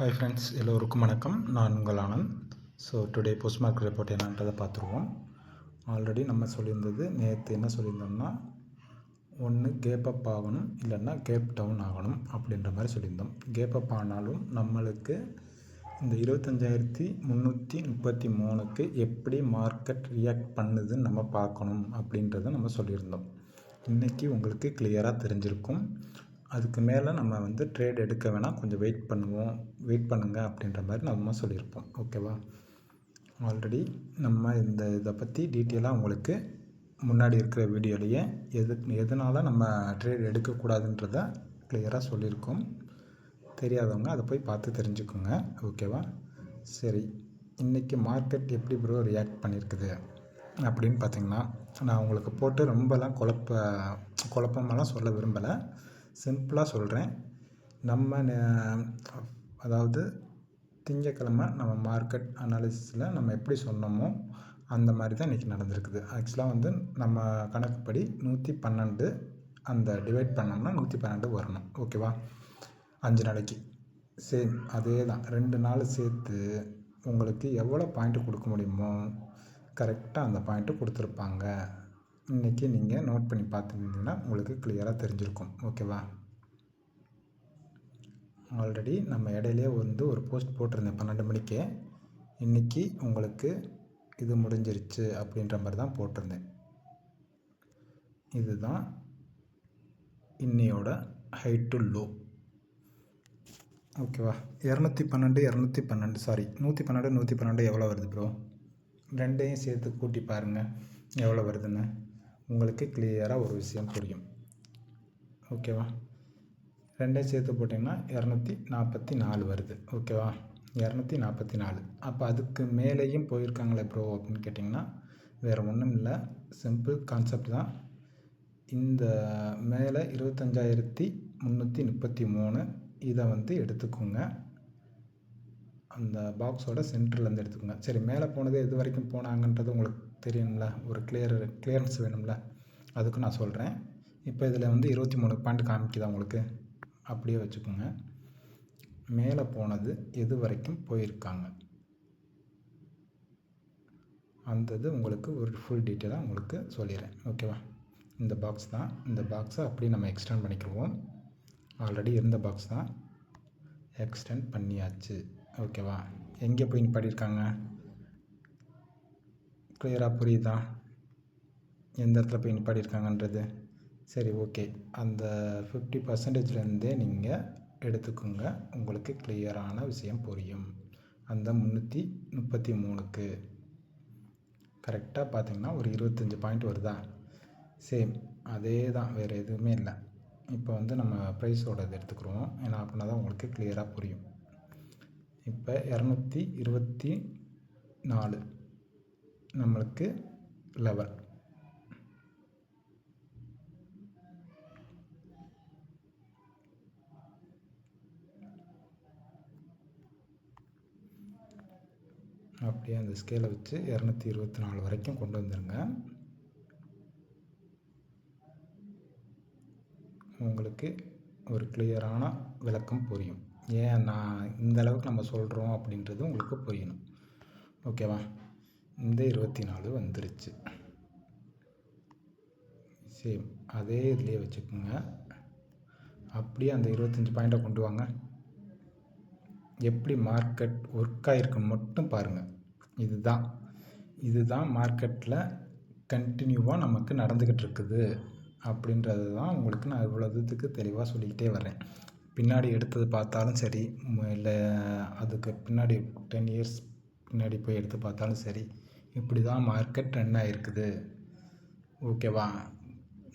Hi friends எல்லோருக்கும் வணக்கம். நான் உங்கள் Anand. So today post market report என்னன்றதை பார்த்துருவோம். ஆல்ரெடி நம்ம சொல்லியிருந்தது நேற்று என்ன சொல்லியிருந்தோம்னா ஒன்று கேப் அப் ஆகணும் இல்லைன்னா கேப் டவுன் ஆகணும் அப்படின்ற மாதிரி சொல்லியிருந்தோம். கேப் அப் ஆனாலும் நம்மளுக்கு இந்த இருபத்தஞ்சாயிரத்தி முந்நூற்றி முப்பத்தி மூணுக்கு எப்படி மார்க்கெட் ரியாக்ட் பண்ணுதுன்னு நம்ம பார்க்கணும் அப்படின்றத நம்ம சொல்லியிருந்தோம். இன்றைக்கி உங்களுக்கு கிளியராக தெரிஞ்சிருக்கும். அதுக்கு மேலே நம்ம வந்து ட்ரேட் எடுக்க வேணாம். கொஞ்சம் வெயிட் பண்ணுவோம். வெயிட் பண்ணுங்கள் அப்படின்ற மாதிரி நம்ம சொல்லியிருப்போம். ஓகேவா ஆல்ரெடி நம்ம இந்த இதை பற்றி டீட்டெயிலாக உங்களுக்கு முன்னாடி இருக்கிற வீடியோலையே எது எதனால் நம்ம ட்ரேட் எடுக்கக்கூடாதுன்றத கிளியராக சொல்லியிருக்கோம். தெரியாதவங்க அதை போய் பார்த்து தெரிஞ்சுக்கோங்க. ஓகேவா சரி. இன்றைக்கி மார்க்கெட் எப்படி ப்ரோ ரியாக்ட் பண்ணியிருக்குது அப்படின்னு பார்த்திங்கன்னா நான் உங்களுக்கு போட்டு ரொம்பலாம் குழப்ப குழப்பமெல்லாம் சொல்ல விரும்பலை. சிம்பிளாக சொல்கிறேன் நம்ம அதாவது திங்கக்கிழமை நம்ம மார்க்கெட் அனாலிசிஸில் நம்ம எப்படி சொன்னோமோ அந்த மாதிரி தான் இன்றைக்கி நடந்திருக்குது. ஆக்சுவலாக வந்து நம்ம கணக்குப்படி நூற்றி பன்னெண்டு அந்த டிவைட் பண்ணோம்னா நூற்றி பன்னெண்டு வரணும். ஓகேவா அஞ்சு நாளைக்கு. சேம் அதே தான். ரெண்டு நாள் சேர்த்து உங்களுக்கு எவ்வளோ பாயிண்ட்டு கொடுக்க முடியுமோ கரெக்டாக அந்த பாயிண்ட்டு கொடுத்துருப்பாங்க. இன்றைக்கி நீங்கள் நோட் பண்ணி பார்த்துருந்தீங்கன்னா உங்களுக்கு கிளியராக தெரிஞ்சிருக்கும். ஓகேவா ஆல்ரெடி நம்ம இடையிலே வந்து ஒரு போஸ்ட் போட்டிருந்தேன் பன்னெண்டு மணிக்கே. இன்றைக்கி உங்களுக்கு இது முடிஞ்சிருச்சு அப்படின்ற மாதிரி தான் போட்டிருந்தேன். இதுதான் இன்னையோட ஹை டு லோ ஓகேவா இரநூத்தி பன்னெண்டு இரநூத்தி பன்னெண்டு சாரி நூற்றி பன்னெண்டு நூற்றி பன்னெண்டு எவ்வளோ வருது ப்ரோ ரெண்டையும் சேர்த்து கூட்டி பாருங்கள் எவ்வளோ வருதுன்னு. உங்களுக்கு கிளியராக ஒரு விஷயம் புரியும். ஓகேவா ரெண்டையும் சேர்த்து போட்டிங்கன்னா இரநூத்தி நாற்பத்தி நாலு வருது. ஓகேவா இரநூத்தி நாற்பத்தி நாலு. அப்போ அதுக்கு மேலேயும் போயிருக்காங்களே ப்ரோ அப்படின்னு கேட்டிங்கன்னா வேறு ஒன்றும் இல்லை. சிம்பிள் கான்செப்ட் தான். இந்த மேலே இருபத்தஞ்சாயிரத்தி முந்நூற்றி முப்பத்தி மூணு இதை வந்து எடுத்துக்கோங்க. அந்த பாக்ஸோட சென்டர்லேருந்து எடுத்துக்கோங்க. சரி மேலே போனது எது வரைக்கும் போனாங்கன்றது உங்களுக்கு தெரியும்ல? ஒரு கிளியர் கிளியரன்ஸ் வேணும்ல? அதுக்கு நான் சொல்கிறேன் இப்போ இதில் வந்து இருபத்தி மூணு பாயிண்ட் காமிக்குதா உங்களுக்கு? அப்படியே வச்சுக்கோங்க. மேலே போனது எது வரைக்கும் போயிருக்காங்க? அந்த இது உங்களுக்கு ஒரு ஃபுல் டீட்டெயிலாக உங்களுக்கு சொல்லிடுறேன். ஓகேவா இந்த பாக்ஸ் தான். இந்த பாக்ஸை அப்படியே நம்ம எக்ஸ்டெண்ட் பண்ணிக்கிடுவோம். ஆல்ரெடி இருந்த பாக்ஸ் தான் எக்ஸ்டெண்ட் பண்ணியாச்சு. ஓகேவா எங்கே போய் நிப்பாட்டியிருக்காங்க கிளியராக புரியுதா? எந்த இடத்துல போய் நிப்பாட்டியிருக்காங்கன்றது? சரி ஓகே அந்த ஃபிஃப்டி பர்சன்டேஜ்லேருந்தே நீங்கள் எடுத்துக்கோங்க. உங்களுக்கு கிளியரான விஷயம் புரியும். அந்த முந்நூற்றி முப்பத்தி மூணுக்கு. கரெக்டாக பார்த்தீங்கன்னா ஒரு இருபத்தஞ்சி பாயிண்ட் வருதா? சேம் அதே தான் வேறு எதுவுமே இல்லை. இப்போ வந்து நம்ம ப்ரைஸோட இது எடுத்துக்கிறோம். ஏன்னா அப்படின்னா தான் உங்களுக்கு கிளியராக புரியும். இப்போ இரநூத்தி இருபத்தி நாலு. நம்மளுக்கு லெவல் அப்படியே அந்த ஸ்கேலை வச்சு இரநூத்தி இருபத்தி நாலு வரைக்கும் கொண்டு வந்துடுங்க உங்களுக்கு ஒரு கிளியரான விளக்கம் புரியும். ஏன் நான் இந்த அளவுக்கு நம்ம சொல்கிறோம் அப்படின்றது உங்களுக்கு புரியணும். ஓகேவா இந்த இருபத்தி நாலு வந்துருச்சு. சேம் அதே இதுலேயே வச்சுக்கோங்க. அப்படியே அந்த இருபத்தஞ்சி பாயிண்ட்டை கொண்டு வாங்க. எப்படி மார்க்கெட் ஒர்க் ஆகிருக்குன்னு மட்டும் பாருங்கள் இதுதான். இதுதான் மார்க்கெட்டில் கண்டினியூவாக நமக்கு நடந்துக்கிட்டு இருக்குது அப்படின்றது தான் உங்களுக்கு நான் இவ்வளோ இதுக்கு தெளிவாக சொல்லிக்கிட்டே வரேன் பின்னாடி எடுத்தது பார்த்தாலும் சரி இல்லை அதுக்கு பின்னாடி டென் இயர்ஸ் பின்னாடி போய் எடுத்து பார்த்தாலும் சரி இப்படி தான் மார்க்கெட் ரன் ஆகிருக்குது ஓகேவா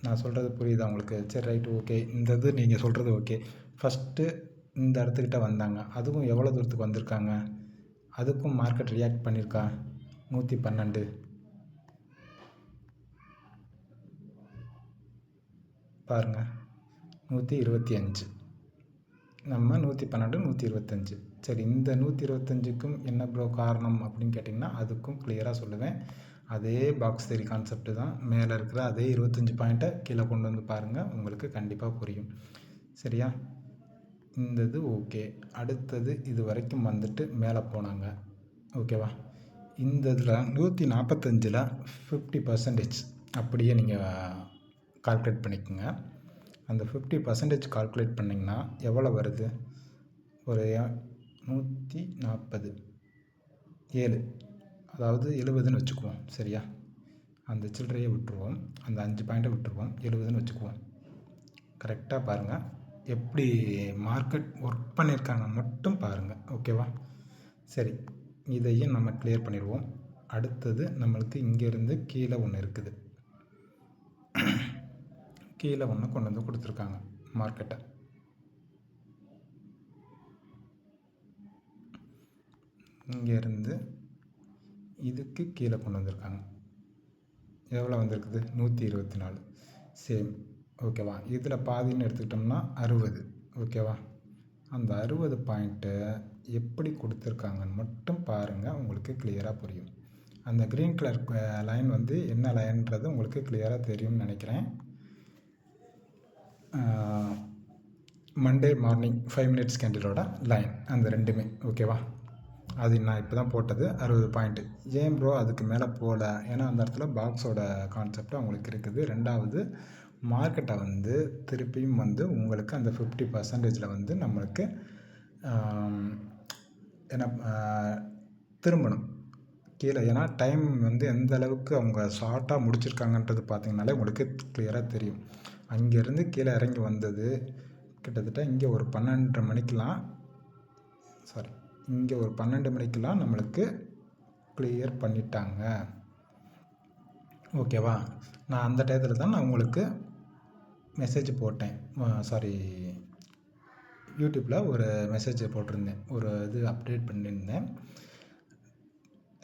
நான் சொல்கிறது புரியுதா உங்களுக்கு? சரி ரைட்டு ஓகே இந்த இது நீங்கள் சொல்கிறது ஓகே ஃபஸ்ட்டு இந்த இடத்துக்கிட்ட வந்தாங்க. அதுவும் எவ்வளோ தூரத்துக்கு வந்திருக்காங்க? அதுக்கும் மார்க்கெட் ரியாக்ட் பண்ணியிருக்கா நூற்றி பன்னெண்டு. பாருங்கள் நூற்றி இருபத்தி அஞ்சு. நம்ம நூற்றி பன்னெண்டு நூற்றி இருபத்தஞ்சு. சரி இந்த நூற்றி இருபத்தஞ்சுக்கும் என்ன ப்ரோ காரணம் அப்படின்னு கேட்டிங்கன்னா அதுக்கும் கிளியராக சொல்லுவேன். அதே பாக்ஸ் தெரி கான்செப்ட் தான். மேலே இருக்கிற அதே இருபத்தஞ்சி பாயிண்ட்டை கீழே கொண்டு வந்து பாருங்கள் உங்களுக்கு கண்டிப்பாக புரியும். சரியா? இந்த இது ஓகே அடுத்தது இது வரைக்கும் வந்துட்டு மேலே போனாங்க. ஓகேவா இந்த இதில் நூற்றி நாற்பத்தஞ்சில் ஃபிஃப்டி பர்சன்டேஜ் அப்படியே நீங்கள் கால்குலேட் பண்ணிக்கோங்க. அந்த ஃபிஃப்டி பர்சன்டேஜ் கால்குலேட் பண்ணிங்கன்னா எவ்வளோ வருது? ஒரு நூற்றி நாற்பது ஏழு. அதாவது எழுபதுன்னு வச்சுக்குவோம். சரியா? அந்த சில்லறையை விட்டுருவோம். அந்த அஞ்சு பாயிண்ட்டை விட்டுருவோம். எழுபதுன்னு வச்சுக்குவோம். கரெக்டாக பாருங்கள் எப்படி மார்க்கெட் ஒர்க் பண்ணியிருக்காங்க மட்டும் பாருங்கள் ஓகேவா? சரி. இதையும் நம்ம கிளியர் பண்ணிடுவோம். அடுத்தது நம்மளுக்கு இங்கேருந்து கீழே ஒன்று இருக்குது. கீழே ஒன்று கொண்டு வந்து கொடுத்துருக்காங்க. மார்க்கெட்டை இங்கேருந்து இதுக்கு கீழே கொண்டு வந்திருக்காங்க. எவ்வளோ வந்திருக்குது? நூற்றி இருபத்தி நாலு. சேம். ஓகேவா? இதில் பாதின்னு எடுத்துக்கிட்டோம்னா அறுபது. ஓகேவா? அந்த அறுபது பாயிண்ட்டை எப்படி கொடுத்துருக்காங்கன்னு மட்டும் பாருங்கள் உங்களுக்கு கிளியராக புரியும். அந்த க்ரீன் கலர் லைன் வந்து என்ன லைன்றது உங்களுக்கு கிளியராக தெரியும்னு நினைக்கிறேன். மண்டே மார்னிங் ஃபைவ் மினிட்ஸ் கேண்டிலோட லைன் அந்த ரெண்டுமே. ஓகேவா? அது நான் இப்போ தான் போட்டது அறுபது பாயிண்ட்டு ஏன் ப்ரோ அதுக்கு மேலே போகல ஏன்னா அந்த இடத்துல பாக்ஸோட கான்செப்ட் அவங்களுக்கு இருக்குது. ரெண்டாவது மார்க்கெட்டை வந்து திருப்பியும் வந்து உங்களுக்கு அந்த ஃபிஃப்டி பர்சன்டேஜில் வந்து நம்மளுக்கு என்ன திரும்பணும். கீழே ஏன்னா டைம் வந்து எந்த அளவுக்கு அவங்க ஷார்ட்டாக முடிச்சிருக்காங்கன்றது பார்த்திங்கனாலே உங்களுக்கு கிளியராக தெரியும். அங்கேருந்து கீழே இறங்கி வந்தது கிட்டத்தட்ட இங்கே ஒரு பன்னெண்டரை மணிக்கெலாம் சாரி இங்கே ஒரு பன்னெண்டு மணிக்கெலாம் நம்மளுக்கு கிளியர் பண்ணிட்டாங்க. ஓகேவா நான் அந்த டயத்தில் தான் நான் உங்களுக்கு மெசேஜ் போட்டேன். சாரி யூடியூப்பில் ஒரு மெசேஜ் போட்டிருந்தேன். ஒரு இது அப்டேட் பண்ணியிருந்தேன்.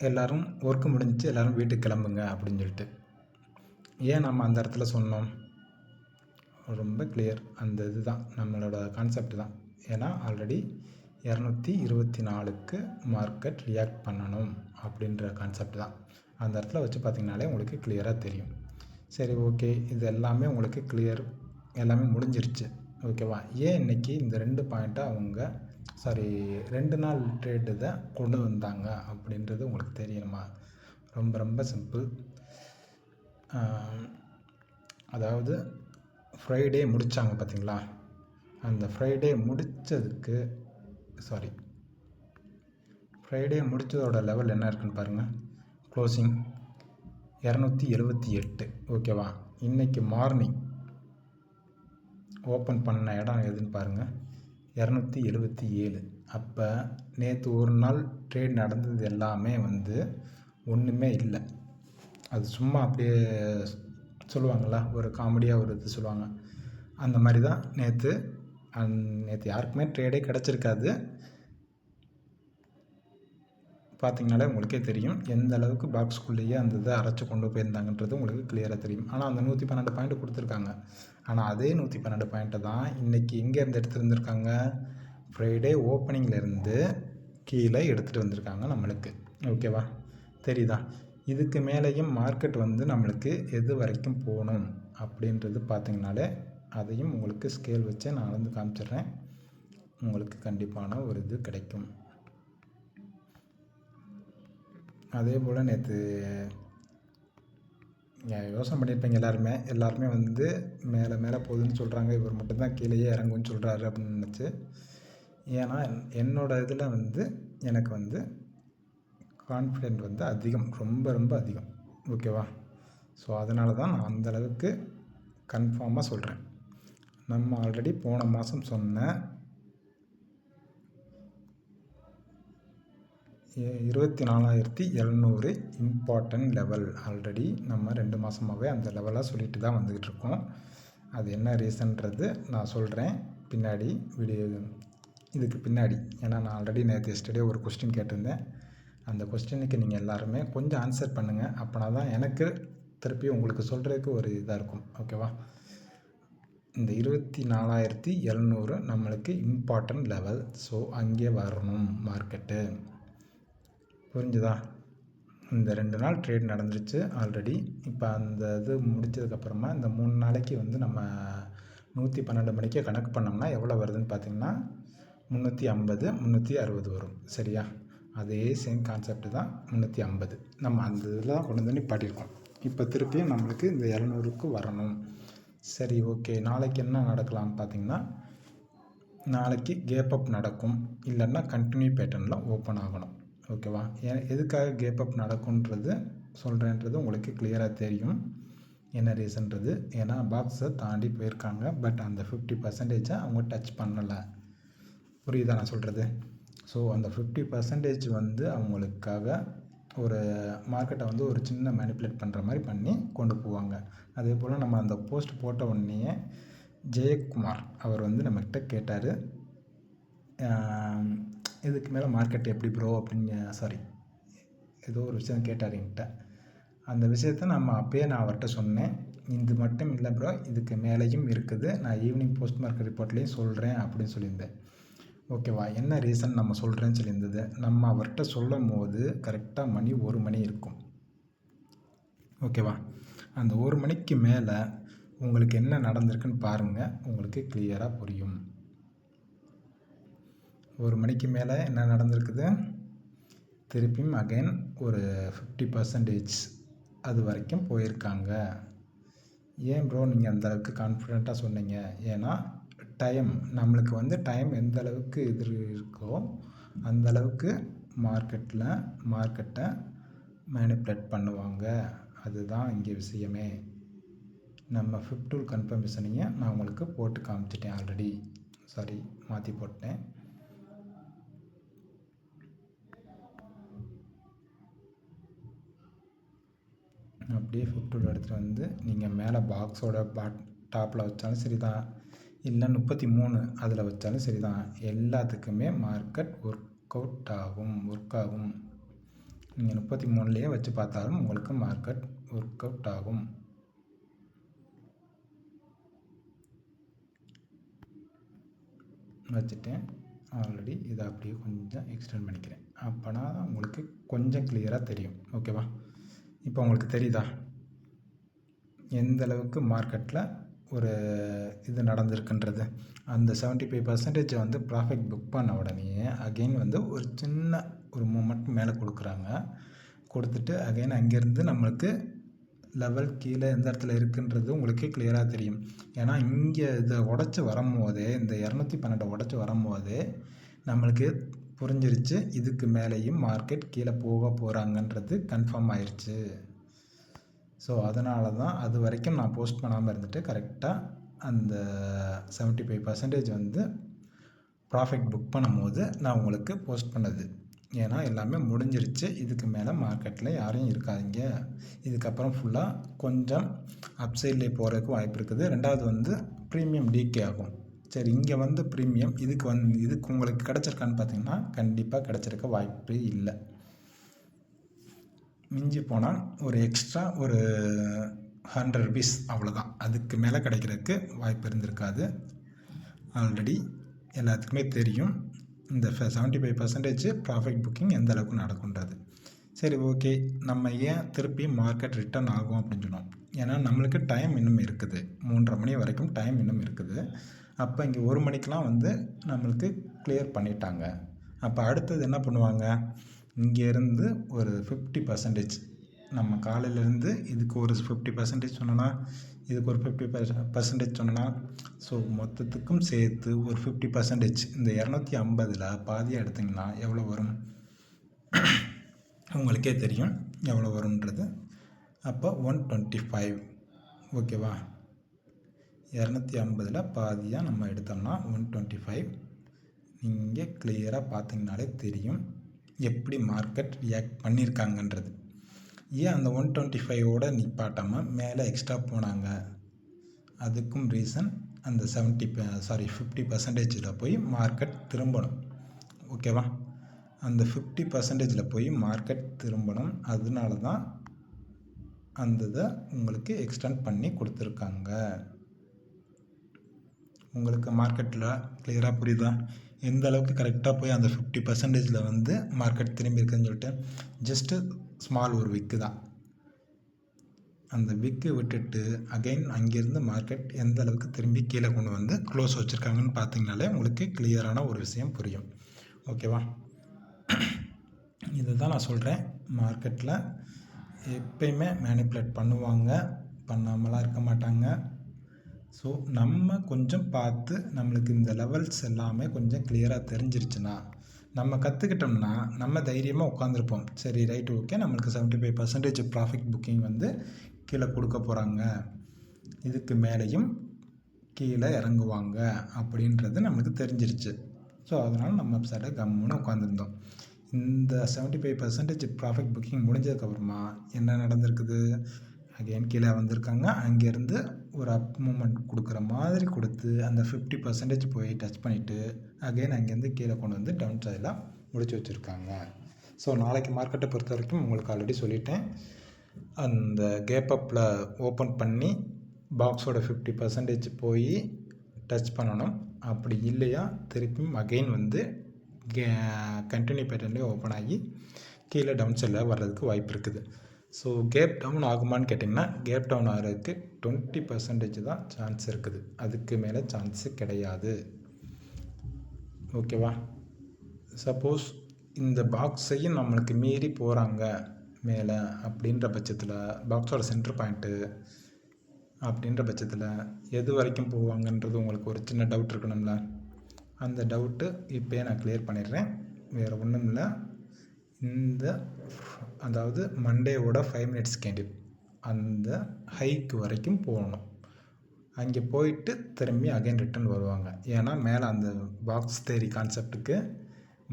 எல்லோரும் ஒர்க்கு முடிஞ்சு எல்லோரும் வீட்டுக்கு கிளம்புங்க அப்படின்னு சொல்லிட்டு. ஏன் நம்ம அந்த இடத்துல சொன்னோம்? ரொம்ப கிளியர் அந்த இது தான் நம்மளோட கான்செப்ட் தான். ஏன்னா ஆல்ரெடி இரநூத்தி இருபத்தி நாலுக்கு மார்க்கெட் ரியாக்ட் பண்ணணும் அப்படின்ற கான்செப்ட் தான். அந்த இடத்துல வச்சு பார்த்திங்கனாலே உங்களுக்கு கிளியராக தெரியும். சரி ஓகே இது எல்லாமே உங்களுக்கு கிளியர் எல்லாமே முடிஞ்சிருச்சு. ஓகேவா ஏன் இன்றைக்கி இந்த ரெண்டு பாயிண்ட்டை அவங்க சாரி ரெண்டு நாள் ட்ரேடு தான் கொண்டு வந்தாங்க அப்படின்றது உங்களுக்கு தெரியணுமா? ரொம்ப ரொம்ப சிம்பிள் அதாவது ஃப்ரைடே முடித்தாங்க பார்த்தீங்களா? அந்த ஃப்ரைடே முடித்ததுக்கு சாரி ஃப்ரைடே முடித்ததோட லெவல் என்ன இருக்குன்னு பாருங்கள் க்ளோசிங் இரநூத்தி எழுபத்தி எட்டு. ஓகேவா இன்றைக்கி மார்னிங் ஓப்பன் பண்ண இடம் எதுன்னு பாருங்கள் இரநூத்தி எழுபத்தி ஏழு. அப்போ நேற்று ஒரு நாள் ட்ரேட் நடந்தது எல்லாமே வந்து ஒன்றுமே இல்லை. அது சும்மா அப்படியே சொல்லுவாங்களா ஒரு காமெடியாக ஒரு இது சொல்லுவாங்க. அந்த மாதிரி தான் நேற்று நேற்று யாருக்குமே ட்ரேடே கிடச்சிருக்காது. பார்த்திங்கனாலே உங்களுக்கே தெரியும். எந்த அளவுக்கு பாக்ஸ்குள்ளேயே அந்த இதை அரைச்சி கொண்டு போயிருந்தாங்கன்றது உங்களுக்கு கிளியராக தெரியும். ஆனால் அந்த நூற்றி பன்னெண்டு பாயிண்ட் கொடுத்துருக்காங்க. ஆனால் அதே நூற்றி பன்னெண்டு பாயிண்ட்டை தான் இன்றைக்கி எங்கேருந்து எடுத்துருந்துருக்காங்க ஃப்ரைடே ஓப்பனிங்லேருந்து கீழே எடுத்துகிட்டு வந்திருக்காங்க நம்மளுக்கு. ஓகேவா தெரியுதா? இதுக்கு மேலேயும் மார்க்கெட் வந்து நம்மளுக்கு எது வரைக்கும் போகணும் அப்படின்றது பார்த்திங்கனாலே அதையும் உங்களுக்கு ஸ்கேல் வச்சு நான் அளந்து காமிச்சிடுறேன். உங்களுக்கு கண்டிப்பான ஒரு இது கிடைக்கும். அதே போல் நேற்று யோசனை பண்ணியிருப்பீங்க எல்லாருமே. எல்லாருமே வந்து மேலே மேலே போகுதுன்னு சொல்கிறாங்க இவர் மட்டும்தான் கீழேயே இறங்குன்னு சொல்கிறாரு அப்படின்னு நினச்சி. ஏன்னா என்னோடய இதில் வந்து எனக்கு வந்து கான்ஃபிடென்ட் வந்து அதிகம். ரொம்ப ரொம்ப அதிகம். ஓகேவா ஸோ அதனால தான் நான் அந்தளவுக்கு கன்ஃபார்மாக சொல்கிறேன் நம்ம ஆல்ரெடி போன மாதம் சொன்ன இருபத்தி நாலாயிரத்தி எழுநூறு இம்பார்ட்டன்ட் லெவல் ஆல்ரெடி நம்ம ரெண்டு மாதமாகவே அந்த லெவலாக சொல்லிட்டு தான் வந்துக்கிட்டு இருக்கோம். அது என்ன ரீசன்றது நான் சொல்கிறேன் பின்னாடி வீடியோ இதுக்கு பின்னாடி. ஏன்னா நான் ஆல்ரெடி நேற்று எஸ்டர்டே ஒரு கொஸ்டின் கேட்டிருந்தேன். அந்த கொஸ்டினுக்கு நீங்கள் எல்லாருமே கொஞ்சம் ஆன்சர் பண்ணுங்கள் அப்போனா தான் எனக்கு திருப்பி உங்களுக்கு சொல்கிறதுக்கு ஒரு இதாக இருக்கும். ஓகேவா இந்த இருபத்தி நாலாயிரத்தி எழுநூறு நம்மளுக்கு இம்பார்ட்டன்ட் லெவல் ஸோ அங்கே வரணும் மார்க்கெட்டு புரிஞ்சுதா? இந்த ரெண்டு நாள் ட்ரேட் நடந்துருச்சு ஆல்ரெடி இப்போ அந்த இது முடித்ததுக்கப்புறமா இந்த மூணு நாளைக்கு வந்து நம்ம நூற்றி பன்னெண்டு மணிக்கே கணக்கு பண்ணோம்னா எவ்வளோ வருதுன்னு பார்த்திங்கன்னா முந்நூற்றி ஐம்பது முந்நூற்றி அறுபது வரும். சரியா? அதே சேம் கான்செப்ட் தான் முந்நூற்றி ஐம்பது. நம்ம அந்த இதில் தான் கொண்டு வந்து நிப்பாட்டியிருக்கோம். இப்போ திருப்பியும் நம்மளுக்கு இந்த இரநூறுக்கு வரணும். சரி ஓகே. நாளைக்கு என்ன நடக்கலாம்னு பார்த்தீங்கன்னா நாளைக்கு கேப் அப் நடக்கும். இல்லைன்னா கண்டினியூ பேட்டர்னில் ஓப்பன் ஆகணும். ஓகேவா எதுக்காக கேப் அப் நடக்குன்றது சொல்கிறேன்றது உங்களுக்கு கிளியராக தெரியும். என்ன ரீசன்றது ஏன்னா பாக்ஸை தாண்டி போயிருக்காங்க. பட் அந்த ஃபிஃப்டி பர்சன்டேஜை அவங்க டச் பண்ணலை. புரியுதா நான் சொல்கிறது ஸோ அந்த ஃபிஃப்டி பர்சன்டேஜ் வந்து அவங்களுக்காக ஒரு மார்க்கெட்டை வந்து ஒரு சின்ன மேனிப்புலேட் பண்ணுற மாதிரி பண்ணி கொண்டு போவாங்க. அதே போல் நம்ம அந்த போஸ்ட் போட்ட உடனேயே ஜெயக்குமார் அவர் வந்து நம்மக்கிட்ட கேட்டார் இதுக்கு மேலே மார்க்கெட் எப்படி ப்ரோ அப்படின்னு சாரி ஏதோ ஒரு விஷயம் கேட்டார் என்கிட்ட. அந்த விஷயத்த நம்ம அப்போயே நான் அவர்கிட்ட சொன்னேன். இது மட்டும் இல்லை ப்ரோ இதுக்கு மேலேயும் இருக்குது. நான் ஈவினிங் போஸ்ட் மார்க்கெட் ரிப்போர்ட்லேயும் சொல்கிறேன் அப்படின்னு சொல்லியிருந்தேன். ஓகேவா? என்ன ரீசன் நம்ம சொல்கிறேன்னு சொல்லியிருந்தது? நம்ம அவர்கிட்ட சொல்லும் போது கரெக்டாக மணி ஒரு மணி இருக்கும். ஓகேவா? அந்த ஒரு மணிக்கு மேலே உங்களுக்கு என்ன நடந்திருக்குன்னு பாருங்கள் உங்களுக்கு கிளியராக புரியும். ஒரு மணிக்கு மேலே என்ன நடந்திருக்குது? திருப்பியும் அகைன் ஒரு ஃபிஃப்டி பர்சன்டேஜ் அது வரைக்கும் போயிருக்காங்க. ஏன் ப்ரோ நீங்கள் அந்தளவுக்கு கான்ஃபிடெண்ட்டாக சொன்னீங்க? ஏன்னா டைம் நம்மளுக்கு வந்து டைம் எந்த அளவுக்கு இது இருக்கோ அந்த அளவுக்கு மார்க்கெட்டில் மார்க்கெட்டை மேனிப்புலேட் பண்ணுவாங்க. அதுதான் இங்கே விஷயமே. நம்ம ஃபிஃப்டூல் கன்ஃபர்மேஷனையும் நான் உங்களுக்கு போட்டு காமிச்சிட்டேன் ஆல்ரெடி சாரி மாற்றி போட்டேன். அப்படியே ஃபிஃப்டூல் எடுத்துகிட்டு வந்து நீங்கள் மேலே பாக்ஸோட பாட் டாப்பில் வச்சாலும் சரி தான் இல்லை முப்பத்தி மூணு அதில் வச்சாலும் சரி தான் எல்லாத்துக்குமே மார்க்கெட் ஒர்க் அவுட் ஆகும் ஒர்க் ஆகும். நீங்கள் முப்பத்தி மூணுலேயே வச்சு பார்த்தாலும் உங்களுக்கு மார்க்கெட் ஒர்க் அவுட் ஆகும். வச்சுட்டேன். ஆல்ரெடி இதை அப்படியே கொஞ்சம் எக்ஸ்டெண்ட் பண்ணிக்கிறேன். அப்போனா உங்களுக்கு கொஞ்சம் கிளியராக தெரியும். ஓகேவா இப்போ உங்களுக்கு தெரியுதா? எந்த அளவுக்கு மார்க்கெட்டில் ஒரு இது நடந்திருக்குன்றது. அந்த செவன்ட்டி ஃபைவ் பர்சன்டேஜ் வந்து ப்ராஃபிட் புக் பண்ண உடனே அகெயின் வந்து ஒரு சின்ன ஒரு மூமெண்ட் மேலே கொடுக்குறாங்க. கொடுத்துட்டு அகைன் அங்கேருந்து நம்மளுக்கு லெவல் கீழே எந்த இடத்துல இருக்குன்றது உங்களுக்கே கிளியராக தெரியும். ஏன்னா இங்கே இதை உடச்சி வரும்போதே இந்த இரநூத்தி பன்னெண்டை உடச்சி வரும்போதே நம்மளுக்கு புரிஞ்சிருச்சு இதுக்கு மேலேயும் மார்க்கெட் கீழே போக போகிறாங்கன்றது கன்ஃபார்ம் ஆயிடுச்சு ஸோ அதனால தான் அது வரைக்கும் நான் போஸ்ட் பண்ணாமல் இருந்துட்டு கரெக்டாக அந்த செவன்ட்டி ஃபைவ் பர்சன்டேஜ் வந்து ப்ராஃபிட் புக் பண்ணும்போது நான் உங்களுக்கு போஸ்ட் பண்ணது. ஏன்னா எல்லாமே முடிஞ்சிருச்சு. இதுக்கு மேலே மார்க்கெட்டில் யாரும் இருக்காதிங்க. இதுக்கப்புறம் ஃபுல்லாக கொஞ்சம் அப்சைட்லேயே போகிறதுக்கு வாய்ப்பு இருக்குது. ரெண்டாவது வந்து ப்ரீமியம் டீகே ஆகும். சரி இங்கே வந்து ப்ரீமியம் இதுக்கு வந்து இதுக்கு உங்களுக்கு கிடச்சிருக்கான்னு பார்த்தீங்கன்னா கண்டிப்பாக கிடச்சிருக்க வாய்ப்பு இல்லை. மிஞ்சி போனால் ஒரு எக்ஸ்ட்ரா ஒரு ஹண்ட்ரட் ருபீஸ் அவ்வளோதான் அதுக்கு மேலே கிடைக்கிறதுக்கு வாய்ப்பு இருந்திருக்காது. ஆல்ரெடி எல்லாத்துக்குமே தெரியும். இந்த seventy five percentage profit booking எந்த அளவுக்கு நடக்குன்றது சரி ஓகே நம்ம ஏன் திருப்பி மார்க்கெட் ரிட்டர்ன் ஆகும் அப்படின்னு சொன்னோம். ஏன்னா நம்மளுக்கு டைம் இன்னும் இருக்குது. மூன்றரை மணி வரைக்கும் டைம் இன்னும் இருக்குது. அப்போ இங்கே ஒரு மணிக்கெலாம் வந்து நம்மளுக்கு கிளியர் பண்ணிட்டாங்க. அப்போ அடுத்தது என்ன பண்ணுவாங்க? இங்கேருந்து ஒரு ஃபிஃப்டி பர்சன்டேஜ் நம்ம காலையிலேருந்து இதுக்கு ஒரு ஃபிஃப்டி பர்சன்டேஜ் சொன்னோன்னா இதுக்கு ஒரு ஃபிஃப்டி பர்சன்டேஜ் சொன்னோன்னா ஸோ மொத்தத்துக்கும் சேர்த்து ஒரு ஃபிஃப்டி பர்சன்டேஜ் இந்த இரநூத்தி ஐம்பதில் பாதியாக எடுத்திங்கன்னா எவ்வளோ வரும்? உங்களுக்கே தெரியும் எவ்வளோ வரும்ன்றது. அப்போ ஒன் டுவெண்ட்டி ஃபைவ் ஓகேவா இரநூத்தி ஐம்பதில் பாதியாக நம்ம எடுத்தோம்னா ஒன் டுவெண்ட்டி ஃபைவ் நீங்கள் கிளியராக பார்த்தீங்கனாலே தெரியும். எப்படி மார்க்கெட் ரியாக்ட் பண்ணியிருக்காங்கன்றது ஏன் அந்த ஒன் டுவெண்ட்டி ஃபைவோட நிப்பாட்டாமல் மேலே எக்ஸ்ட்ரா போனாங்க? அதுக்கும் ரீசன் அந்த செவன்ட்டி சாரி ஃபிஃப்டி பர்சன்டேஜில் போய் மார்க்கெட் திரும்பணும். ஓகேவா அந்த ஃபிஃப்டி பர்சன்டேஜில் போய் மார்க்கெட் திரும்பணும். அதனால தான் அந்த இதை உங்களுக்கு எக்ஸ்டெண்ட் பண்ணி கொடுத்துருக்காங்க. உங்களுக்கு மார்க்கெட்டில் கிளியராக புரியுதா? எந்த அளவுக்கு கரெக்டாக போய் அந்த ஃபிஃப்டி பர்சன்டேஜில் வந்து மார்க்கெட் திரும்பி இருக்குதுன்னு சொல்லிட்டு ஜஸ்ட்டு ஸ்மால் ஒரு விக்கு தான். அந்த விக்கு விட்டுட்டு அகைன் அங்கேருந்து மார்க்கெட் எந்த அளவுக்கு திரும்பி கீழே கொண்டு வந்து க்ளோஸ் வச்சுருக்காங்கன்னு பார்த்தீங்கனாலே உங்களுக்கு கிளியரான ஒரு விஷயம் புரியும். ஓகேவா இதுதான் நான் சொல்கிறேன் மார்க்கெட்டில் எப்பயுமே மேனிப்புலேட் பண்ணுவாங்க. பண்ணாமலாம் இருக்க மாட்டாங்க. ஸோ நம்ம கொஞ்சம் பார்த்து நம்மளுக்கு இந்த லெவல்ஸ் எல்லாமே கொஞ்சம் கிளியராக தெரிஞ்சிருச்சுன்னா நம்ம கற்றுக்கிட்டோம்னா நம்ம தைரியமாக உட்காந்துருப்போம் சரி ரைட்டு ஓகே நம்மளுக்கு seventy five percentage profit booking வந்து கீழே கொடுக்க போகிறாங்க இதுக்கு மேலேயும் கீழே இறங்குவாங்க அப்படின்றது நம்மளுக்கு தெரிஞ்சிருச்சு. ஸோ அதனால் நம்ம சைடாக கம்முன்னு உட்காந்துருந்தோம் இந்த seventy five percentage profit booking முடிஞ்சதுக்கப்புறமா என்ன நடந்திருக்குது? அகைன் கீழே வந்திருக்காங்க. அங்கேருந்து ஒரு அப் மூமெண்ட் கொடுக்குற மாதிரி கொடுத்து அந்த ஃபிஃப்டி பர்சன்டேஜ் போய் டச் பண்ணிவிட்டு அகைன் அங்கேருந்து கீழே கொண்டு வந்து டவுன் சைடில் முடிச்சு வச்சுருக்காங்க. ஸோ நாளைக்கு மார்க்கெட்டை பொறுத்த வரைக்கும் உங்களுக்கு ஆல்ரெடி சொல்லிட்டேன். அந்த கேப் அப்பில் ஓப்பன் பண்ணி பாக்ஸோட ஃபிஃப்டி பர்சன்டேஜ் போய் டச் பண்ணணும். அப்படி இல்லையா திருப்பியும் அகெயின் வந்து கே கண்டினியூ பேட்டர்ன்லேயே ஓப்பன் ஆகி கீழே டவுன் சைடில் வர்றதுக்கு வாய்ப்பு இருக்குது. ஸோ கேப் டவுன் ஆகுமான்னு கேட்டிங்கன்னா கேப் டவுன் ஆகிறதுக்கு டுவெண்ட்டி பர்சன்டேஜ் தான் சான்ஸ் இருக்குது. அதுக்கு மேலே சான்ஸு கிடையாது. ஓகேவா சப்போஸ் இந்த பாக்ஸையும் நம்மளுக்கு மீறி போகிறாங்க மேலே அப்படின்ற பட்சத்தில் பாக்ஸோட சென்டர் பாயிண்ட்டு அப்படின்ற பட்சத்தில் எது வரைக்கும் போவாங்கன்றது உங்களுக்கு ஒரு சின்ன டவுட் இருக்கணும்ல அந்த டவுட்டு இப்போயே நான் கிளியர் பண்ணிடுறேன். வேறு ஒன்றும் இல்லை இந்த அதாவது மண்டேவோட ஃபைவ் மினிட்ஸ் கேண்டில் அந்த ஹைக்கு வரைக்கும் போகணும். அங்கே போயிட்டு திரும்பி அகைன் ரிட்டன் வருவாங்க. ஏன்னா மேலே அந்த பாக்ஸ் தேரி கான்செப்ட்டுக்கு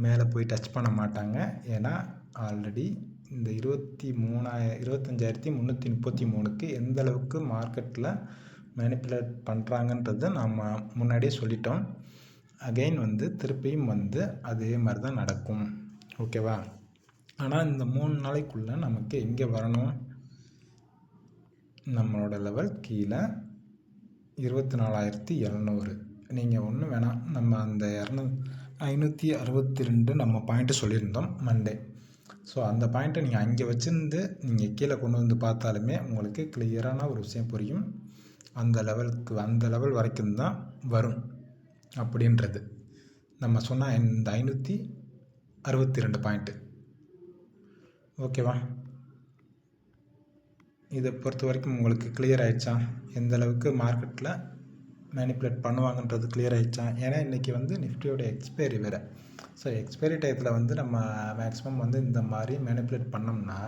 மேலே போய் டச் பண்ண மாட்டாங்க. ஏன்னா ஆல்ரெடி இந்த இருபத்தி மூணாய இருபத்தஞ்சாயிரத்தி முந்நூற்றி முப்பத்தி மூணுக்கு எந்த அளவுக்கு மார்க்கெட்டில் மேனிப்புலேட் பண்ணுறாங்கன்றத நாம் முன்னாடியே சொல்லிட்டோம். அகெயின் வந்து திருப்பியும் வந்து அதே மாதிரி தான் நடக்கும் ஓகேவா ஆனால் இந்த மூணு நாளைக்குள்ளே நமக்கு எங்கே வரணும்? நம்மளோட லெவல் கீழே இருபத்தி நாலாயிரத்தி எழுநூறு. நீங்கள் ஒன்றும் வேணாம். நம்ம அந்த இரநூ ஐநூற்றி அறுபத்தி ரெண்டு நம்ம பாயிண்ட்டு சொல்லியிருந்தோம் மண்டே ஸோ அந்த பாயிண்ட்டை நீங்கள் அங்கே வச்சுருந்து நீங்கள் கீழே கொண்டு வந்து பார்த்தாலுமே உங்களுக்கு கிளியரான ஒரு விஷயம் புரியும். அந்த லெவலுக்கு அந்த லெவல் வரைக்கும் தான் வரும் அப்படின்றது. நம்ம சொன்ன இந்த ஐநூற்றி அறுபத்தி ரெண்டு பாயிண்ட்டு ஓகேவா? இதை பொறுத்த வரைக்கும் உங்களுக்கு கிளியர் ஆகிடுச்சா எந்த அளவுக்கு மார்க்கெட்டில் மேனிப்புலேட் பண்ணுவாங்கன்றது கிளியர் ஆகிடுச்சா ஏன்னா இன்றைக்கி வந்து நிஃப்டியோட எக்ஸ்பைரி வேறு. ஸோ எக்ஸ்பைரி டயத்தில் வந்து நம்ம மேக்ஸிமம் வந்து இந்த மாதிரி மேனிப்புலேட் பண்ணோம்னா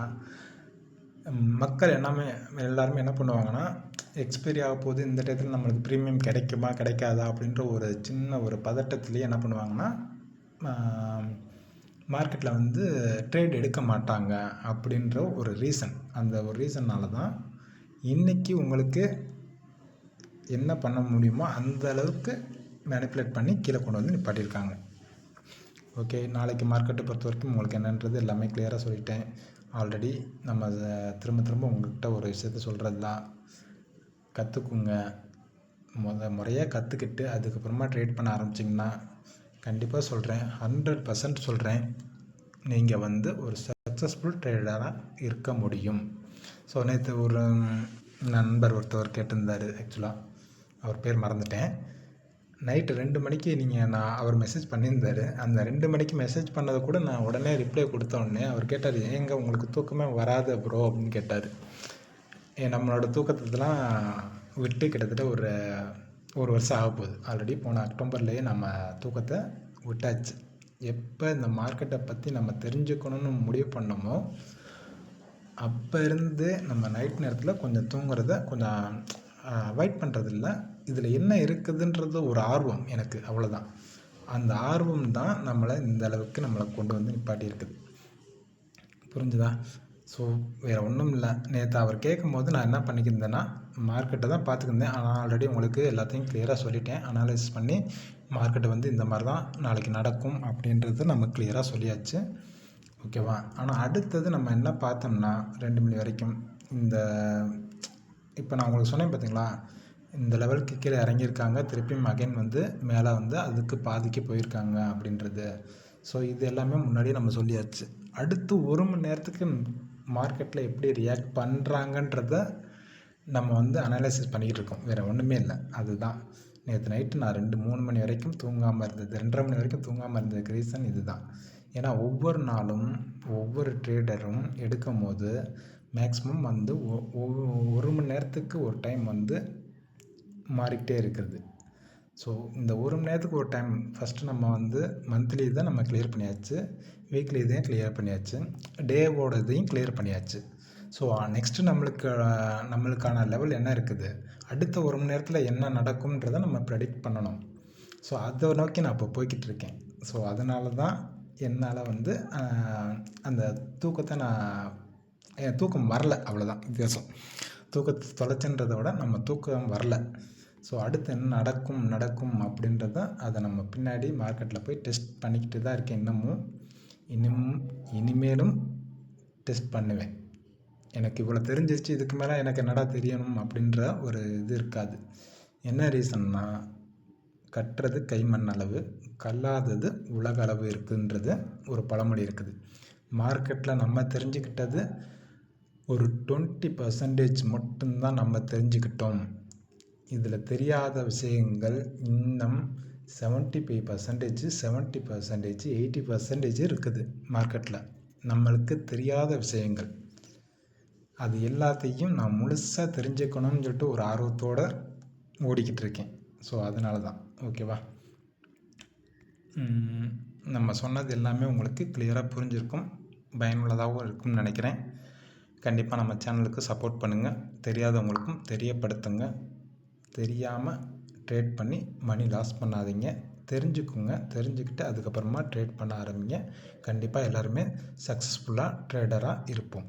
மக்கள் எல்லாமே எல்லாருமே என்ன பண்ணுவாங்கன்னா எக்ஸ்பைரி ஆக போது இந்த டயத்தில் நம்மளுக்கு ப்ரீமியம் கிடைக்குமா கிடைக்காதா அப்படின்ற ஒரு சின்ன ஒரு பதட்டத்துலேயே என்ன பண்ணுவாங்கன்னா மார்க்கெட்டில் வந்து ட்ரேட் எடுக்க மாட்டாங்க அப்படின்ற ஒரு ரீசன் அந்த ஒரு ரீசன்னால் தான் இன்றைக்கி உங்களுக்கு என்ன பண்ண முடியுமோ அந்த அளவுக்கு மேனிப்புலேட் பண்ணி கீழே கொண்டு வந்து நிப்பாட்டியிருக்காங்க. ஓகே நாளைக்கு மார்க்கெட்டை பொறுத்த வரைக்கும் உங்களுக்கு என்னன்றது எல்லாமே கிளியராக சொல்லிட்டேன். ஆல்ரெடி நம்ம அதை திரும்ப திரும்ப உங்கள்கிட்ட ஒரு விஷயத்த சொல்கிறது தான் கற்றுக்குங்க முத முறையாக கற்றுக்கிட்டு அதுக்கப்புறமா ட்ரேட் பண்ண ஆரம்பிச்சிங்கன்னா கண்டிப்பாக சொல்கிறேன் ஹண்ட்ரட் பர்சன்ட் சொல்கிறேன் நீங்கள் வந்து ஒரு சக்ஸஸ்ஃபுல் ட்ரேடராக இருக்க முடியும். ஸோ நேற்று ஒரு நண்பர் ஒருத்தவர் கேட்டிருந்தார் ஆக்சுவலாக அவர் பேர் மறந்துட்டேன். நைட்டு ரெண்டு மணிக்கு நீங்கள் நான் அவர் மெசேஜ் பண்ணியிருந்தார். அந்த ரெண்டு மணிக்கு மெசேஜ் பண்ணதை கூட நான் உடனே ரிப்ளை கொடுத்த உடனே அவர் கேட்டார் ஏங்க உங்களுக்கு தூக்கமே வராது ப்ரோ அப்படின்னு கேட்டார். நம்மளோட தூக்கத்தெலாம் விட்டு கிட்டத்தட்ட ஒரு ஒரு வருஷம் ஆக போகுது ஆல்ரெடி போன அக்டோபர்லேயே நம்ம தூக்கத்தை விட்டாச்சு. எப்போ இந்த மார்க்கெட்டை பற்றி நம்ம தெரிஞ்சுக்கணும்னு முடிவு பண்ணோமோ அப்போ இருந்து நம்ம நைட் நேரத்தில் கொஞ்சம் தூங்குறத கொஞ்சம் அவாய்ட் பண்ணுறதில்ல இதில் என்ன இருக்குதுன்றது ஒரு ஆர்வம் எனக்கு அவ்வளோதான் அந்த ஆர்வம் தான் நம்மளை இந்த அளவுக்கு நம்மளை கொண்டு வந்து நிப்பாட்டி இருக்குது. புரிஞ்சுதா? ஸோ வேறு ஒன்றும் இல்லை. நேற்று அவர் கேட்கும் போது நான் என்ன பண்ணிக்கிருந்தேன்னா மார்க்கெட்டை தான் பார்த்துக்கிருந்தேன். ஆனால் ஆல்ரெடி உங்களுக்கு எல்லாத்தையும் கிளியராக சொல்லிட்டேன். அனாலிசிஸ் பண்ணி மார்க்கெட்டை வந்து இந்த மாதிரி தான் நாளைக்கு நடக்கும் அப்படின்றது நம்ம கிளியராக சொல்லியாச்சு. ஓகேவா ஆனால் அடுத்தது நம்ம என்ன பார்த்தோம்னா ரெண்டு மணி வரைக்கும் இந்த இப்போ நான் உங்களுக்கு சொன்னேன் பார்த்தீங்களா இந்த லெவலுக்கு கீழே இறங்கியிருக்காங்க. திருப்பியும் அகைன் வந்து மேலே வந்து அதுக்கு பாதிக்கு போயிருக்காங்க அப்படின்றது. ஸோ இது எல்லாமே முன்னாடியே நம்ம சொல்லியாச்சு. அடுத்து ஒரு மணி நேரத்துக்கு மார்க்கெட்டில் எப்படி ரியாக்ட் பண்ணுறாங்கன்றத நம்ம வந்து அனலைசிஸ் பண்ணிக்கிட்டு இருக்கோம் வேறு ஒன்றுமே இல்லை. அதுதான். நேற்று நைட்டு நான் ரெண்டு மூணு மணி வரைக்கும் தூங்காமல் இருந்தது. ரெண்டரை மணி வரைக்கும் தூங்காமல் இருந்ததுக்கு ரீசன் இதுதான். ஏன்னா ஒவ்வொரு நாளும் ஒவ்வொரு ட்ரேடரும் எடுக்கும் போது மேக்ஸிமம் வந்து ஒ- ஒரு மணி நேரத்துக்கு ஒரு டைம் வந்து மாறிக்கிட்டே இருக்கிறது. ஸோ இந்த ஒரு மணி நேரத்துக்கு ஒரு டைம் ஃபஸ்ட்டு நம்ம வந்து மந்த்லி தான் நம்ம கிளியர் பண்ணியாச்சு. வீக்லி இதையும் கிளியர் பண்ணியாச்சு. டேவோட இதையும் கிளியர் பண்ணியாச்சு. ஸோ நெக்ஸ்ட்டு uh, நம்மளுக்கு uh, நம்மளுக்கான லெவல் என்ன இருக்குது? அடுத்த ஒரு மணி நேரத்தில் என்ன நடக்கும்ன்றதை நம்ம ப்ரெடிக்ட் பண்ணணும். ஸோ அதை நோக்கி நான் இப்போ போய்கிட்டு இருக்கேன். ஸோ அதனால தான் என்னால் வந்து uh, அந்த தூக்கத்தை நான் என் தூக்கம் வரல அவ்வளோதான் வித்தியாசம். தூக்கத்தை தொலைச்சுன்றதை விட நம்ம தூக்கம் வரல. ஸோ அடுத்து என்ன நடக்கும் நடக்கும் அப்படின்றத அதை நம்ம பின்னாடி மார்க்கெட்டில் போய் டெஸ்ட் பண்ணிக்கிட்டு தான் இருக்கேன் இன்னமும். இன்னும் இனிமேலும் டெஸ்ட் பண்ணுவேன். எனக்கு இவ்வளோ தெரிஞ்சிருச்சு இதுக்கு மேலே எனக்கு என்னடா தெரியணும் அப்படின்ற ஒரு இது இருக்காது. என்ன ரீசன்னா கட்டுறது கைமண் அளவு கல்லாதது உலக அளவு இருக்குன்றது ஒரு பழமொழி இருக்குது. மார்க்கெட்டில் நம்ம தெரிஞ்சுக்கிட்டது ஒரு டுவெண்ட்டி பர்சன்டேஜ் மட்டும்தான் நம்ம தெரிஞ்சுக்கிட்டோம். இதில் தெரியாத விஷயங்கள் இன்னும் seventy five percentage seventy percentage eighty percentage இருக்குது மார்க்கெட்டில் நம்மளுக்கு தெரியாத விஷயங்கள். அது எல்லாத்தையும் நான் முழுசாக தெரிஞ்சுக்கணும்னு சொல்லிட்டு ஒரு ஆர்வத்தோடு ஓடிக்கிட்டு இருக்கேன். ஸோ அதனால தான் ஓகேவா நம்ம சொன்னது எல்லாமே உங்களுக்கு கிளியராக புரிஞ்சிருக்கும். பயனுள்ளதாகவும் இருக்கும்னு நினைக்கிறேன். கண்டிப்பாக நம்ம சேனலுக்கு சப்போர்ட் பண்ணுங்கள் தெரியாதவங்களுக்கும் தெரியப்படுத்துங்க. தெரியாமல் ட்ரேட் பண்ணி மணி லாஸ் பண்ணாதீங்க. தெரிஞ்சுக்குங்க. தெரிஞ்சுக்கிட்டு அதுக்கப்புறமா ட்ரேட் பண்ண ஆரம்பிங்க. கண்டிப்பாக எல்லாருமே சக்ஸஸ்ஃபுல்லாக ட்ரேடராக இருப்போம்.